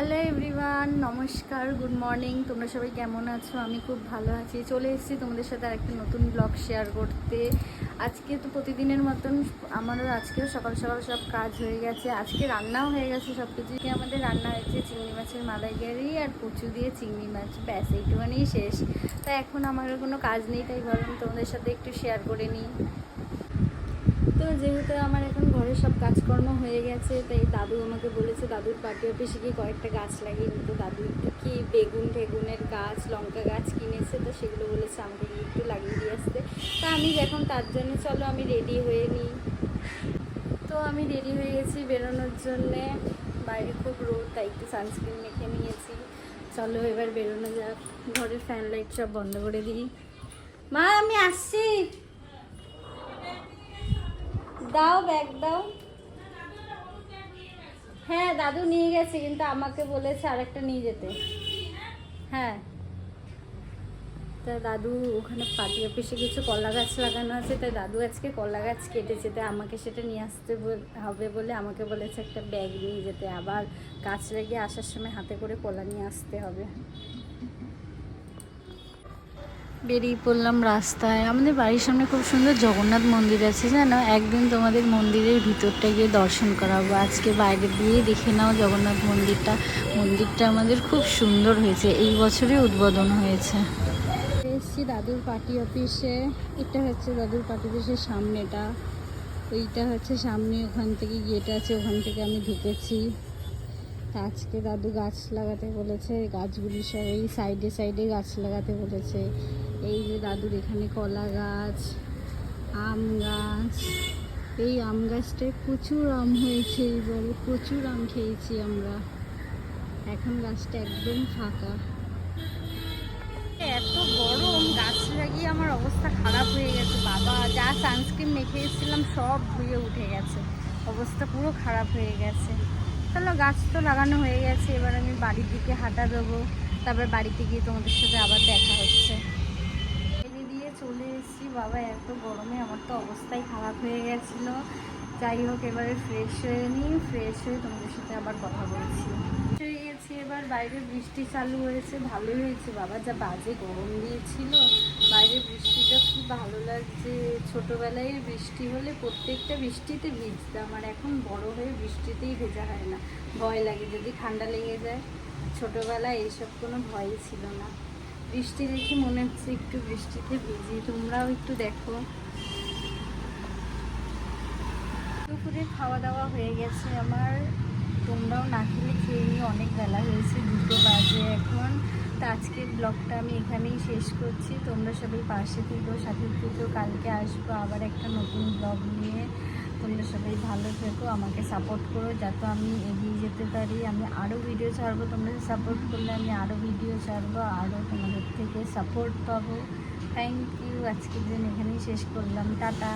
Hello everyone নমস্কার good morning তোমরা সবাই কেমন আছো? আমি খুব ভালো আছি। চলে এসেছি তোমাদের সাথে আর একটা নতুন ব্লগ শেয়ার করতে। আজকে তো প্রতিদিনের মতন আমারও আজকেও সকাল সকাল সব কাজ হয়ে গেছে। আজকে রান্নাও হয়ে গেছে সব কিছু আমাদের রান্না হয়েছে চিংড়ি মাছের মালাইকারি আর কচু দিয়ে চিংড়ি মাছ। ব্যাস, এইটুখানেই শেষ। তা এখন আমার কোনো কাজ নেই, তাই ভাবলাম তোমাদের সাথে একটু শেয়ার করে নিই। যেহেতু আমার এখন ঘরের সব কাজকর্ম হয়ে গেছে, তাই দাদু আমাকে বলেছে, দাদুর পার্টি অফিসে গিয়ে কয়েকটা গাছ লাগিয়ে নিতে দাদু কি বেগুন টেগুনের গাছ, লঙ্কা গাছ কিনেছে, তো সেগুলো বলেছে আমাকে একটু লাগিয়ে দিয়ে আসতে। তা আমি এখন তার জন্য, চলো আমি রেডি হয়ে নিই তো আমি রেডি হয়ে গেছি বেরোনোর জন্যে। বাইরে খুব রোদ, তাই একটু সানস্ক্রিন মেখে নিয়েছি। চলো এবার বেরোনো যাক। ঘরের ফ্যান লাইট সব বন্ধ করে দিই। মা, আমি আসছি। দাও ব্যাগ দাও। হ্যাঁ দাদু নিয়ে গেছে, কিন্তু আমাকে বলেছে আরেকটা নিয়ে যেতে। হ্যাঁ। তা দাদু ওখানে পার্টি অফিসে কিছু কলা গাছ লাগানো আছে, তাই দাদু আজকে কলা গাছ কেটেছে, তাই আমাকে সেটা নিয়ে আসতে হবে বলে আমাকে বলেছে একটা ব্যাগ নিয়ে যেতে। আবার গাছ লাগিয়ে আসার সময় হাতে করে কলা নিয়ে আসতে হবে। বেরিয়ে পড়লাম রাস্তায়। আমাদের বাড়ির সামনে খুব সুন্দর জগন্নাথ মন্দির আছে, জানো? একদিন তোমাদের মন্দিরের ভিতরটা গিয়ে দর্শন করাবো। আজকে বাইরে দিয়ে দেখে নাও জগন্নাথ মন্দিরটা। মন্দিরটা আমাদের খুব সুন্দর হয়েছে। এই বছরই উদ্বোধন হয়েছে। এসছি দাদুর পার্টি অফিসে। এটা হচ্ছে দাদুর পার্টি অফিসের সামনেটা। এইটা হচ্ছে সামনে, ওখান থেকে গেট আছে, ওখান থেকে আমি ঢুকেছি। আজকে দাদু গাছ লাগাতে বলেছে গাছগুলি সব এই সাইডে সাইডে গাছ লাগাতে বলেছে। এই যে দাদুর এখানে কলা গাছ, আম গাছ। এই আম গাছটায় প্রচুর আম হয়েছে এবারে প্রচুর আম খেয়েছি আমরা। এখন গাছটা একদম ফাঁকা। এত গরম, গাছ লাগিয়ে আমার অবস্থা খারাপ হয়ে গেছে। বাবা, যা সানস্ক্রিন মেখে এসেছিলাম, সব ধুয়ে উঠে গেছে। অবস্থা পুরো খারাপ হয়ে গেছে। চলো, গাছ তো লাগানো হয়ে গেছে। এবার আমি বাড়ির দিকে হাঁটা দেবো। তারপর বাড়িতে গিয়ে তোমাদের সাথে আবার দেখা হচ্ছে। এসেছি বাবা, এত গরমে আমার তো অবস্থাই খারাপ হয়ে গেছিল। যাই হোক, এবারে ফ্রেশ হয়ে নিই ফ্রেশ হয়ে তোমাদের সাথে আবার কথা বলছি। হয়ে গেছি এবার বাইরে বৃষ্টি চালু হয়েছে, ভালোই হয়েছে, বাবা, যা বাজে গরম দিয়েছিল। বাইরে বৃষ্টিটা খুব ভালো লাগছে। ছোটোবেলায় বৃষ্টি হলে প্রত্যেকটা বৃষ্টিতে ভিজতাম, আর এখন বড় হয়ে বৃষ্টিতেই ভেজা হয় না। ভয় লাগে যদি ঠান্ডা লেগে যায়। ছোটোবেলায় এইসব কোনো ভয়ই ছিল না। বৃষ্টি দেখে মনে হচ্ছে একটু বৃষ্টিতে ভিজি। তোমরাও একটু দেখো। দুপুরে খাওয়া দাওয়া হয়ে গেছে আমার। তোমরাও না খেলে খেয়ে নিয়ে অনেক বেলা হয়েছে, দুটো বাজে এখন। তো আজকের ব্লগটা আমি এখানেই শেষ করছি। তোমরা সবাই পাশে থেকো, সাথে থেকো, কালকে আসব আবার একটা নতুন ব্লগ নিয়ে। তোমরা সবাই ভালো থেকো, আমাকে সাপোর্ট করো, যাতে আমি এগিয়ে যেতে পারি। আমি আরও ভিডিও ছাড়বো, তোমরা সাপোর্ট করলে আমি আরও ভিডিও ছাড়বো আরও তোমাদের থেকে সাপোর্ট পাবো। থ্যাংক ইউ আজকের দিন এখানেই শেষ করলাম। টাটা।